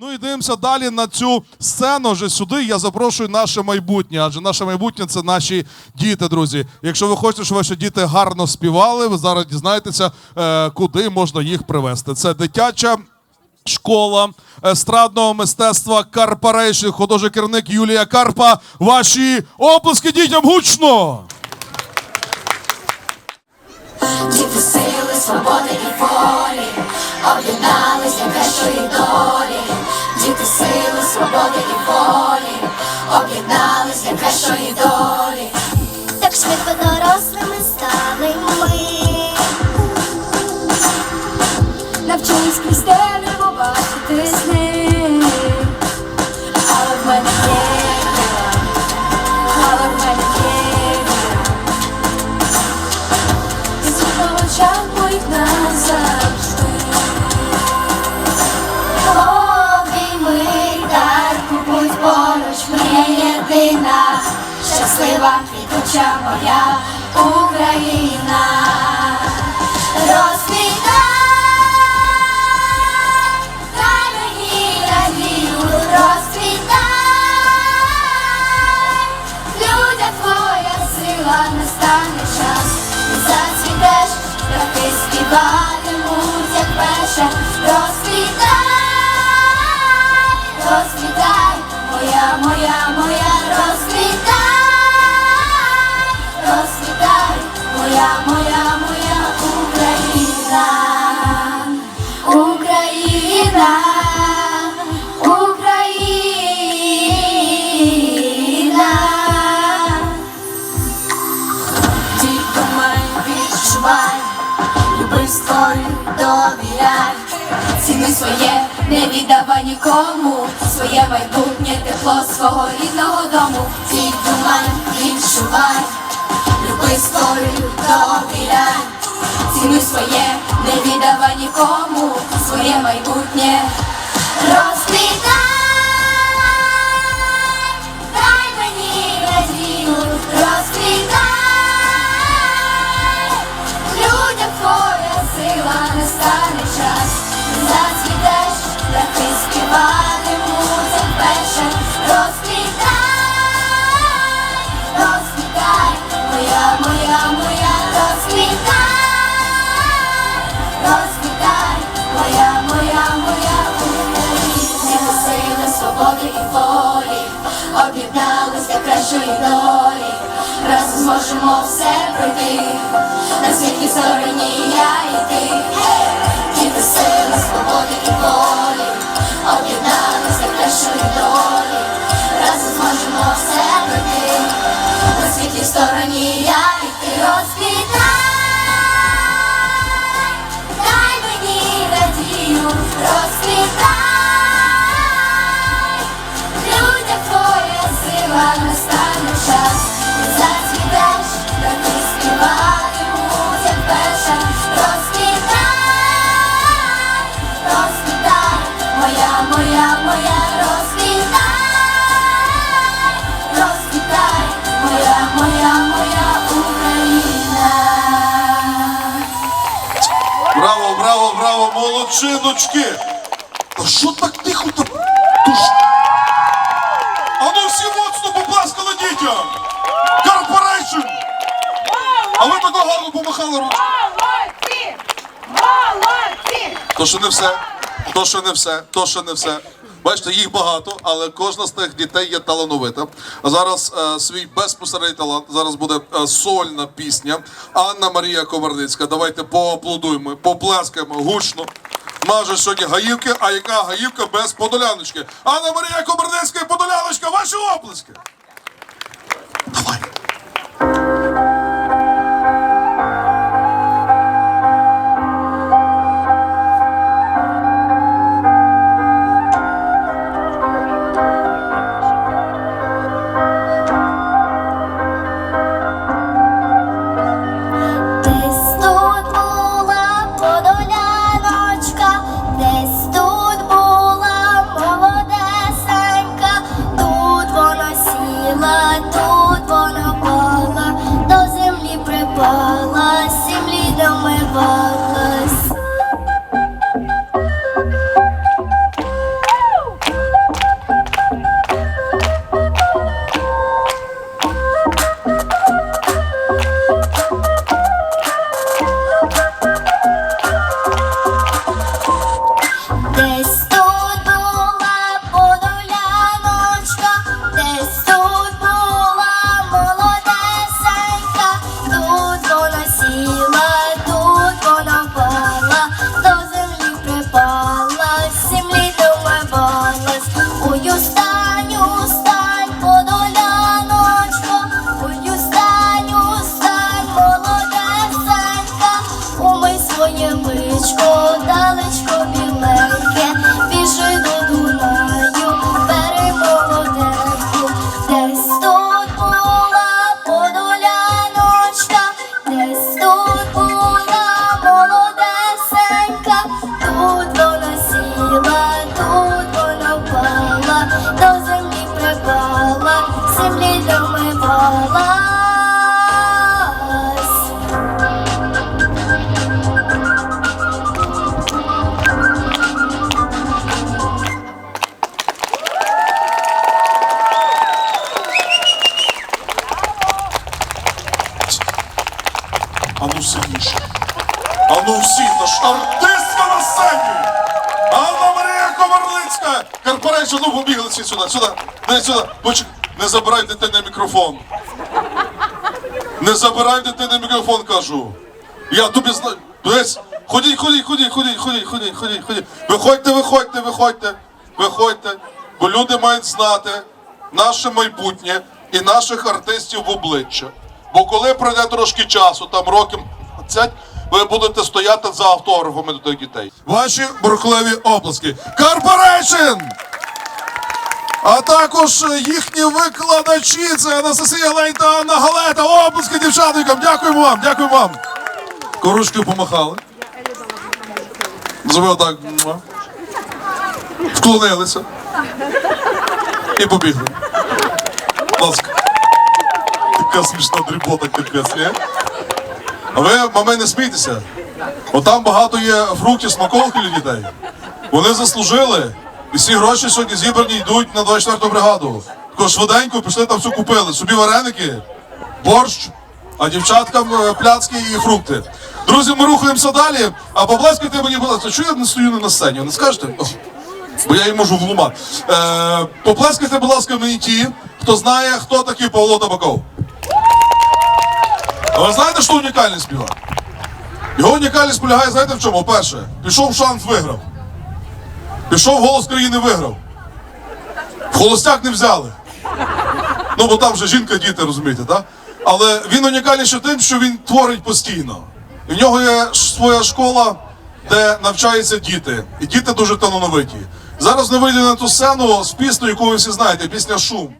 Ну і дивимося далі на цю сцену. Вже сюди я запрошую наше майбутнє, адже наше майбутнє це наші діти, друзі. Якщо ви хочете, щоб ваші діти гарно співали, ви зараз дізнаєтеся, е, куди можна їх привезти. Це дитяча. Школа естрадного мистецтва Карпарейшн, художній керівник Юлія Карпа. Ваші оплески дітям гучно! Діти сили, свободи і волі, об'єднались для кращої долі. Діти сили, свободи і волі, об'єднались для кращої долі. Так швидко дорослими стали ми. Навчились крізь дерево бачити сни. Але в мене щаслива квітуча моя Україна. розквітай, дай мені надію, твоя сила настане час, зацвітеш, птахи співатимуть, як розквітай, розквітай, моя, моя, моя, довіряй. Ціни своє, не віддавай нікому, своє майбутнє тепло свого рідного дому. Діти думай, відчувай, люби створюй, довіряй. Ціни своє, не віддавай нікому, своє майбутнє. Розквітай, кращої долі, разом зможемо все пройти, на світлій стороні я і ти. Діти сили, свободи і волі, об'єднатися кращої долі, разом зможемо все пройти, на світлій стороні я Браво, браво, молодчиночки! Та що так тихо? Та... А ну всі моцно попласкали дітям! Корпорейшн! А ви так гарно помахали ручку! Молодці! Молодці! То ще не все, то ще не все, то ще не все. Бачите, їх багато, але кожна з тих дітей є талановита. Зараз е, свій безпосередній талант. Зараз буде е, сольна пісня. Анна Марія Коварницька. Давайте поаплодуємо, поплескаємо гучно. Маже сьогодні гаївки, а яка гаївка без подоляночки? Анна Марія Коварницька і подоляночка, ваші оплески! А, ну побігли всі сюди, сюди, не сюди. Поч... Не забирай дитини мікрофон. Не забирай дитини мікрофон, кажу. Я тобі знаю. Ходіть, ходіть, ходіть, ходіть, ходіть, ходіть, ходіть, ходіть. Виходьте, виходьте, виходьте, виходьте. Бо люди мають знати наше майбутнє і наших артистів в обличчя. Бо коли пройде трошки часу, там років 20, ви будете стояти за автографами до тих дітей. Ваші бурхливі оплески. Корпорейшн! А також їхні викладачі, це Анастасія Лень та Анна Галета. Оплески дівчатникам. Дякуємо вам, дякуємо вам. Корушкою помахали. Зробив так. Вклонилися. І побігли. Ласка. Така смішна дрібота ні? А ви, мами, не смійтеся. Бо там багато є фруктів, смаколки для дітей. Вони заслужили. І всі гроші сьогодні зібрані йдуть на 24-ту бригаду. Тако швиденько пішли там все купили. Собі вареники, борщ, а дівчаткам е, пляцки і фрукти. Друзі, ми рухаємося далі. А поблескайте мені, будь ласка, чого я не стою не на сцені? Не скажете? Бо я її можу влумати. Е, поплескайте, будь ласка, мені ті, хто знає, хто такий Павло Табаков. А ви знаєте, що унікальність співа? Його унікальність полягає, знаєте в чому? Перше, пішов шанс, виграв. Пішов голос країни виграв. В холостяк не взяли. Ну, бо там вже жінка, діти, розумієте, так? Але він унікальний ще тим, що він творить постійно. І в нього є своя школа, де навчаються діти. І діти дуже талановиті. Зараз не вийде на ту сцену з піснею, яку ви всі знаєте, пісня Шум.